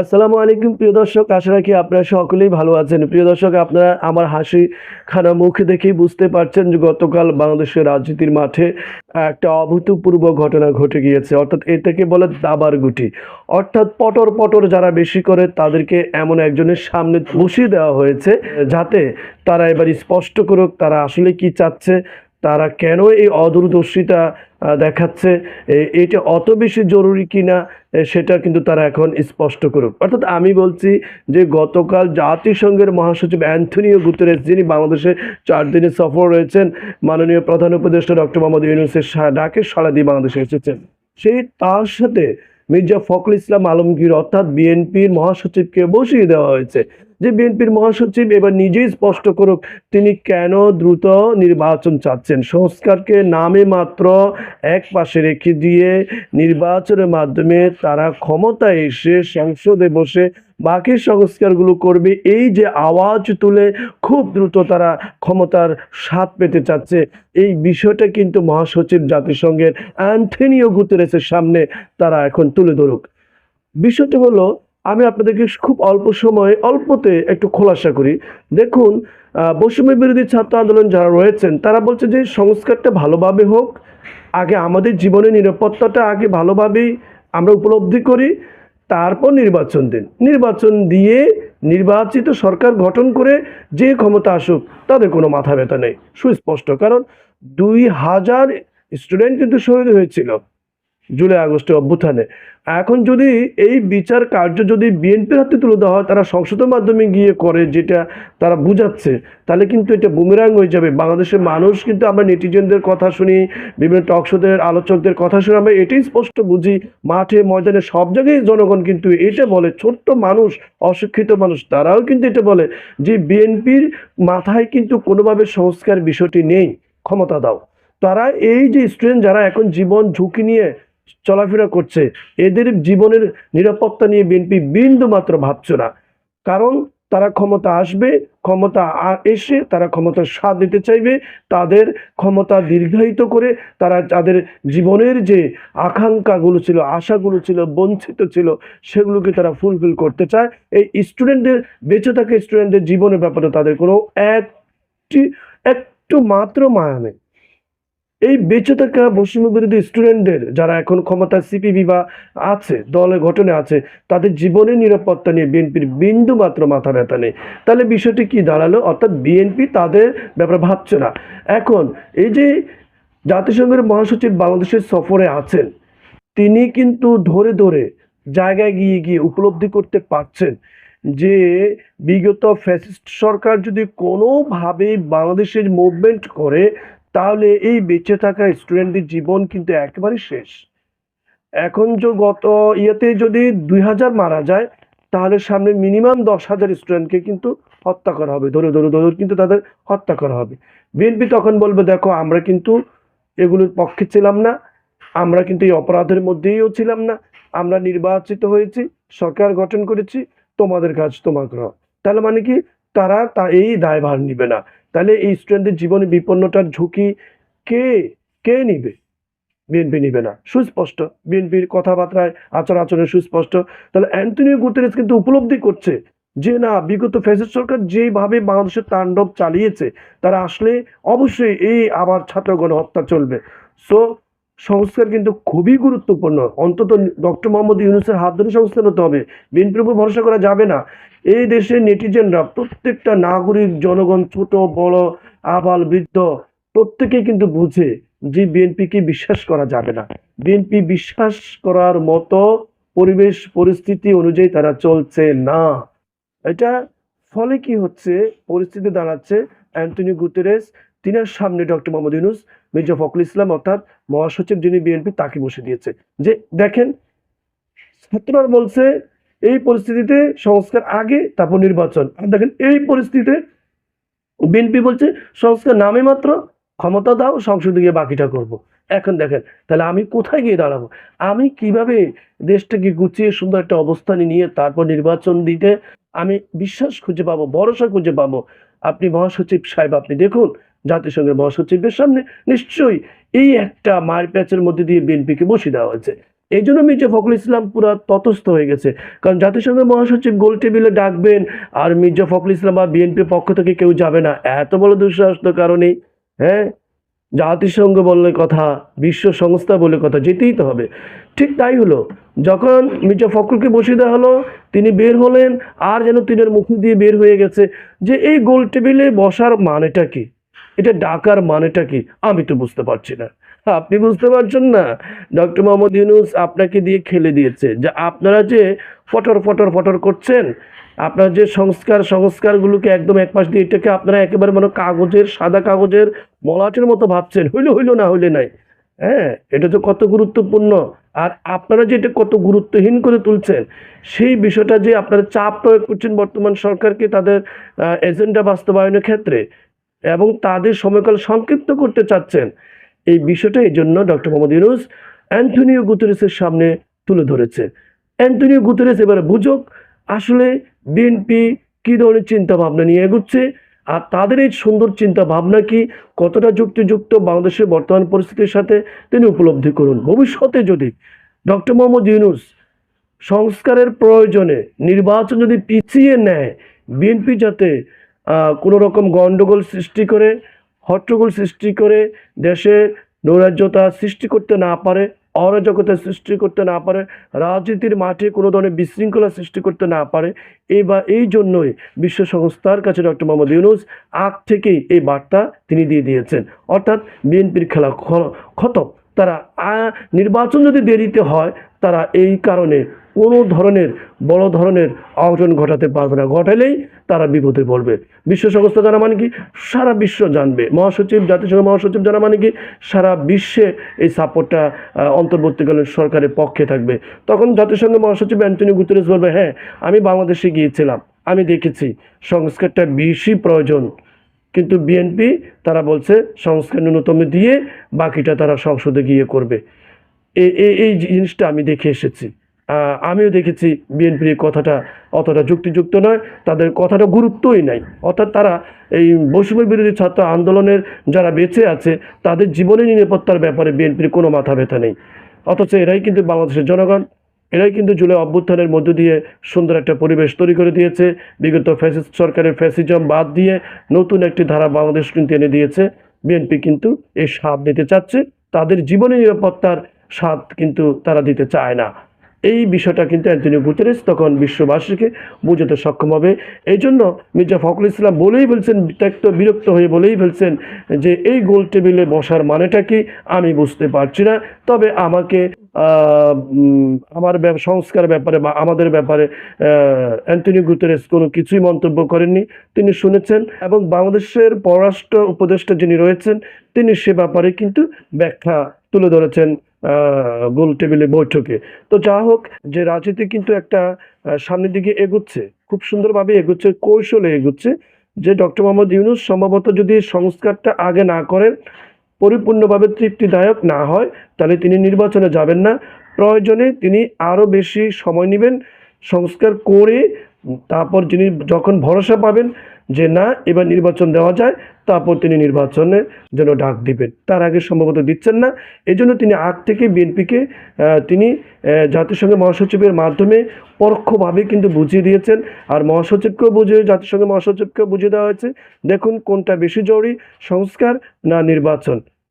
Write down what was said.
আসসালামু আলাইকুম, প্রিয় দর্শক। আশা রাখি আপনারা সকলেই ভালো আছেন। প্রিয় দর্শক, আপনারা আমার হাসি খানা মুখ দেখেই বুঝতে পারছেন যে গতকাল বাংলাদেশের রাজনীতির মাঠে একটা অভূতপূর্ব ঘটনা ঘটে গিয়েছে। অর্থাৎ এটাকে বলে দাবার গুটি। অর্থাৎ পটর পটর যারা বেশি করে, তাদেরকে এমন একজনের সামনে বসিয়ে দেওয়া হয়েছে, যাতে তারা এবার স্পষ্ট করুক তারা আসলে কি চাচ্ছে তারা কেন এই অদূরদর্শিতা দেখাচ্ছে? এটা অত বেশি জরুরি কিনা সেটা কিন্তু তারা এখন স্পষ্ট করুক। অর্থাৎ আমি বলছি যে গতকাল জাতিসংঘের মহাসচিব অ্যান্থনিও গুতেরেস, যিনি বাংলাদেশে চার দিনের সফর রয়েছেন, মাননীয় প্রধান উপদেষ্টা ডক্টর মোহাম্মদ ইউনুসের ডাকে সাড়া দিয়ে বাংলাদেশে এসেছেন। সেই তার সাথে মির্জা ফখরুল ইসলাম আলমগীর, অর্থাৎ বিএনপির মহাসচিবকে বসিয়ে দেওয়া হয়েছে। যে বিএনপির মহাসচিব এবার নিজেই স্পষ্ট করুক, তিনি কেন দ্রুত নির্বাচন চাচ্ছেন? সংস্কারকে নামে মাত্র এক পাশে রেখে দিয়ে নির্বাচনের মাধ্যমে তারা ক্ষমতায় এসে সংসদে বসে বাকি সংস্কারগুলো করবে, এই যে আওয়াজ তুলে খুব দ্রুত তারা ক্ষমতার স্বাদ পেতে চাচ্ছে, এই বিষয়টা কিন্তু মহাসচিব জাতিসংঘের অ্যান্থনিও গুতেরেসের সামনে তারা এখন তুলে ধরুক। বিষয়টা হলো আমি আপনাদেরকে খুব অল্প সময়ে, অল্পতে একটু খোলাসা করি। দেখুন বৈষম্য বিরোধী ছাত্র আন্দোলন যারা রয়েছেন, তারা বলছে যে সংস্কারটা ভালোভাবে হোক, আগে আমাদের জীবনের নিরাপত্তাটা আগে ভালোভাবেই আমরা উপলব্ধি করি, তারপর নির্বাচন দিন। নির্বাচন দিয়ে নির্বাচিত সরকার গঠন করে যে ক্ষমতা আসুক, তাদের কোনো মাথা ব্যথা নেই। সুস্পষ্ট, কারণ দুই হাজার স্টুডেন্ট কিন্তু শহীদ হয়েছিল। জুলাই আগস্টে অভ্যুত্থানে। এখন যদি এই বিচার কার্য যদি বিএনপির হাতে তুলে দেওয়া হয়, তারা সংসদের মাধ্যমে গিয়ে করে যেটা তারা বুঝাচ্ছে, তাহলে কিন্তু এটা বুমেরাং হয়ে যাবে। বাংলাদেশের মানুষ কিন্তু আমরা নেটিজেনদের কথা শুনি, বিভিন্ন টকশোদের আলোচকদের কথা শুনে, আমরা এটাই স্পষ্ট বুঝি, মাঠে, ময়দানে সব জায়গায় জনগণ কিন্তু এটা বলে, ছোট্ট মানুষ, অশিক্ষিত মানুষ, তারাও কিন্তু এটা বলে যে বিএনপির মাথায় কিন্তু কোনোভাবে সংস্কার বিষয়টি নেই, ক্ষমতা দাও। তারা এই যে স্টুডেন্ট যারা এখন জীবন ঝুঁকি নিয়ে চলাফেরা করছে। এদের জীবনের নিরাপত্তা নিয়ে বিএনপি বিন্দু মাত্র ভাবছে না। কারণ তারা ক্ষমতা আসবে, ক্ষমতা এসে তারা ক্ষমতার স্বাদ দিতে চাইবে, তাদের ক্ষমতা দীর্ঘায়িত করে তারা তাদের জীবনের যে আকাঙ্ক্ষাগুলো ছিল, আশাগুলো ছিল, বঞ্চিত ছিল, সেগুলোকে তারা ফুলফিল করতে চায়। এই স্টুডেন্টদের বেঁচে থাকা স্টুডেন্টদের জীবনের ব্যাপারে তাদের কোনো একটি, একটু মাত্র মায়া নেই। এই বেঁচে থাকা বৈষম্য বিরোধী স্টুডেন্টদের যারা এখন ক্ষমতা সিপিবি বা আছে, দলে ঘটনে আছে, তাদের জীবনের নিরাপত্তা নিয়ে বিএনপির বিন্দু মাত্র মাথা ব্যথা নেই। তাহলে বিষয়টি কি দাঁড়াল? অর্থাৎ বিএনপি তাদের ব্যাপারে ভাবছে না। এখন এই যে জাতিসংঘের মহাসচিব বাংলাদেশের সফরে আছেন, তিনি কিন্তু ধরে ধরে জায়গায় গিয়ে গিয়ে উপলব্ধি করতে পারছেন যে বিগত ফ্যাসিস্ট সরকার যদি কোনোভাবেই বাংলাদেশের মুভমেন্ট করে তাহলে এই বেঁচে থাকা স্টুডেন্টদের জীবন কিন্তু একেবারে শেষ। এখন যে গত ইয়েতে যদি দুই হাজার মারা যায়, তাহলে সামনে মিনিমাম দশ হাজার স্টুডেন্টকে কিন্তু হত্যা করা হবে। ধরে ধরে ধরে কিন্তু তাদের হত্যা করা হবে। বিএনপি তখন বলবে, দেখো, আমরা কিন্তু এগুলোর পক্ষে ছিলাম না। আমরা কিন্তু এই অপরাধের মধ্যেইও ছিলাম না। আমরা নির্বাচিত হয়েছি, সরকার গঠন করেছি, তোমাদের কাজ তোমার তাহলে মানে কি? তারা তা, এই দায়ভার নিবে না। তাহলে এই স্টুডেন্টদের জীবনে বিপন্নতার ঝুঁকি কে কে নিবে? বিএনপি নিবে না। সুস্পষ্ট। বিএনপির কথাবার্তায়, আচার আচরণে সুস্পষ্ট। তাহলে অ্যান্টনিও গুতেরেস কিন্তু উপলব্ধি করছে যে, না, বিগত ফ্যাসিস্ট সরকার যেভাবে বাংলাদেশের তাণ্ডব চালিয়েছে, তারা আসলে অবশ্যই এই আবার ছাত্রগণ হত্যা চলবে। সো সংস্কার কিন্তু খুবই গুরুত্বপূর্ণ। অন্তত ডক্টর মোহাম্মদ ইউনুসের হাত ধরে সংস্কার হতে হবে। বিএনপির উপর ভরসা করা যাবে না। এই দেশের নেটিজেনরা, প্রত্যেকটা নাগরিক, জনগণ, ছোট, বড়, আবাল, বৃদ্ধ, প্রত্যেকেই কিন্তু বুঝে যে বিএনপিকে বিশ্বাস করা যাবে না। বিএনপি বিশ্বাস করার মতো পরিবেশ, পরিস্থিতি অনুযায়ী তারা চলছে না। এটা ফলে কি হচ্ছে? পরিস্থিতি দাঁড়াচ্ছে। অ্যান্টনি গুতেরেস, তিনার সামনে ডক্টর মোহাম্মদ ইউনুস মির্জা ফখরুল ইসলাম অর্থাৎ মহাসচিব যিনি বিএনপি, তাকে বসে দিয়েছে। যে দেখেন ছাত্ররা বলছে এই পরিস্থিতিতে সংস্কার আগে, তারপর নির্বাচন। দেখেন, এই পরিস্থিতিতে বিএনপি বলছে, সংস্কার নামে মাত্র ক্ষমতা দাও, সংসদে গিয়ে বাকিটা করব। এখন দেখেন, তাহলে আমি কোথায় গিয়ে দাঁড়াবো? আমি কীভাবে দেশটাকে গুছিয়ে সুন্দর একটা অবস্থানে নিয়ে তারপর নির্বাচন দিতে আমি বিশ্বাস খুঁজে পাবো, ভরসা খুঁজে পাবো? আপনি মহাসচিব সাহেব, আপনি দেখুন জাতিসংঘের মহাসচিবের সামনে নিশ্চয়ই এই একটা মার প্যাচের মধ্যে দিয়ে বিএনপিকে বসিয়ে দেওয়া হয়েছে। এই জন্য মির্জা ফখরুল ইসলাম পুরো ততস্থ হয়ে গেছে। কারণ জাতিসংঘের মহাসচিব গোল টেবিলে ডাকবেন, আর মির্জা ফখরুল ইসলাম বা বিএনপির পক্ষ থেকে কেউ যাবে না। এত বড় দুঃসাহস তো কারণেই হ্যাঁ? জাতিসংঘ বললে কথা, বিশ্ব সংস্থা বলে কথা, যেতেই তো হবে। ঠিক তাই হলো, যখন মির্জা ফখরুলকে বসিয়ে দেওয়া হলো, তিনি বের হলেন, আর যেন তিনের মুখ দিয়ে বের হয়ে গেছে যে এই গোল টেবিলে বসার মানেটা কি? এটা ডাকার মানেটা কি? আমি তো বুঝতে পারছি না। আপনি বুঝতে পারছেন না? ডক্টর মোহাম্মদ ইউনুস আপনাকে দিয়ে খেলে দিয়েছে যে আপনারা যে ফটর ফটর ফটর করছেন, আপনার যে সংস্কার সংস্কারগুলোকে একদম এক পাশ দিয়ে এটাকে আপনারা একেবারে মানে কাগজের, সাদা কাগজের মলাটের মতো ভাবছেন। হইল হইল না হইলে নাই। হ্যাঁ এটা তো কত গুরুত্বপূর্ণ। আর আপনারা যে এটা কত গুরুত্বহীন করে তুলছেন, সেই বিষয়টা যে আপনারা চাপ প্রয়োগ করছেন বর্তমান সরকারকে তাদের এজেন্ডা বাস্তবায়নের ক্ষেত্রে এবং তাদের সময়কাল সংক্ষিপ্ত করতে চাচ্ছেন। এই বিষয়টা এই জন্য ডক্টর মোহাম্মদ ইউনুস অ্যান্টনিও গুতেরেসের সামনে তুলে ধরেছে। অ্যান্টনিও গুতেরেস এবারে বুঝুক, আসলে বিএনপি কী ধরনের চিন্তা ভাবনা নিয়ে এগুচ্ছে, আর তাদের এই সুন্দর চিন্তা ভাবনা কি কতটা যুক্তিযুক্ত বাংলাদেশের বর্তমান পরিস্থিতির সাথে তিনি উপলব্ধি করুন। ভবিষ্যতে যদি ডক্টর মোহাম্মদ ইউনুস সংস্কারের প্রয়োজনে নির্বাচন যদি পিছিয়ে নেয়, বিএনপি যাতে কোনো রকম গণ্ডগোল সৃষ্টি করে, হট্টগোল সৃষ্টি করে দেশে নৈরাজ্যতা সৃষ্টি করতে না পারে, অরাজকতা সৃষ্টি করতে না পারে, রাজনীতির মাঠে কোনো ধরনের বিশৃঙ্খলা সৃষ্টি করতে না পারে, এই বা এই জন্যই বিশ্ব সংস্থার কাছে ডক্টর মোহাম্মদ ইউনুস আগ থেকেই এই বার্তা তিনি দিয়ে দিয়েছেন। অর্থাৎ বিএনপির খেলা খতম। তারা নির্বাচন যদি দেরিতে হয় তারা এই কারণে কোনো ধরনের বড় ধরনের অঘটন ঘটাতে পারবে না। ঘটালেই তারা বিপদে পড়বে। বিশ্ব সংস্থা জানা মানে কি? সারা বিশ্ব জানবে। মহাসচিব, জাতিসংঘ মহাসচিব জানা মানে কি? সারা বিশ্বে এই সাপোর্টটা অন্তর্বর্তীকালীন সরকারের পক্ষে থাকবে। তখন জাতিসংঘ মহাসচিব অ্যান্টনি গুতেরেস বলবে হ্যাঁ আমি বাংলাদেশে গিয়েছিলাম। আমি দেখেছি সংস্কারটা বেশি প্রয়োজন। কিন্তু বিএনপি তারা বলছে, সংস্কার ন্যূনতম দিয়ে বাকিটা তারা সংসদে গিয়ে করবে। এই জিনিসটা আমি দেখে এসেছি। আমিও দেখেছি বিএনপির কথাটা অতটা যুক্তিযুক্ত নয়, তাদের কথাটা গুরুত্বই নাই। অর্থাৎ তারা এই বৈষম্য বিরোধী ছাত্র আন্দোলনের যারা বেঁচে আছে, তাদের জীবনের নিরাপত্তার ব্যাপারে বিএনপির কোনো মাথা ব্যথা নেই। অথচ এরাই কিন্তু বাংলাদেশের জনগণ, এরাই কিন্তু জুলাই অভ্যুত্থানের মধ্য দিয়ে সুন্দর একটা পরিবেশ তৈরি করে দিয়েছে। বিগত ফ্যাসিস্ট সরকারের ফ্যাসিজম বাদ দিয়ে নতুন একটি ধারা বাংলাদেশ কিন্তু এনে দিয়েছে। বিএনপি কিন্তু এই সাপ নিতে চাচ্ছে। তাদের জীবনের নিরাপত্তার স্বাদ কিন্তু তারা দিতে চায় না। এই বিষয়টা কিন্তু অ্যান্টনিও গুতেরেস তখন বিশ্ববাসীকে বোঝাতে সক্ষম হবে। এই জন্য মির্জা ফখরুল ইসলাম বলেই ফেলছেন ত্যক্ত বিরক্ত হয়ে বলেই ফেলছেন যে এই গোল টেবিলে বসার মানেটা কি আমি বুঝতে পারছি না। তবে আমাকে আমার সংস্কার ব্যাপারে বা আমাদের ব্যাপারে অ্যান্টনি গুতেরেস কোনো কিছুই মন্তব্য করেননি। তিনি শুনেছেন এবং বাংলাদেশের পররাষ্ট্র উপদেষ্টা যিনি রয়েছেন, তিনি সে ব্যাপারে কিন্তু ব্যাখ্যা তুলে ধরেছেন। গোল টেবিলে বৈঠকে। তো যা হোক, যে রাজনীতি কিন্তু একটা সামনের দিকে এগুচ্ছে, খুব সুন্দরভাবে এগুচ্ছে, কৌশলে এগুচ্ছে, যে ডক্টর মোহাম্মদ ইউনুস সম্ভবত যদি সংস্কারটা আগে না করেন, পরিপূর্ণভাবে তৃপ্তিদায়ক না হয়, তাহলে তিনি নির্বাচনে যাবেন না। প্রয়োজনে তিনি আরও বেশি সময় নেবেন সংস্কার করে, তারপর যিনি যখন ভরসা পাবেন যে না, এবার নির্বাচন দেওয়া যায়, তারপর তিনি নির্বাচনে যেন ডাক দিবেন। তার আগে সম্ভবত দিচ্ছেন না। এই জন্য তিনি আগ থেকে বিএনপিকে তিনি জাতিসংঘের মহাসচিবের মাধ্যমে পরোক্ষভাবে কিন্তু বুঝিয়ে দিয়েছেন। আর মহাসচিবকেও বুঝিয়ে, জাতিসংঘের মহাসচিবকেও বুঝিয়ে দেওয়া হয়েছে। দেখুন কোনটা বেশি জরুরি, সংস্কার না নির্বাচন।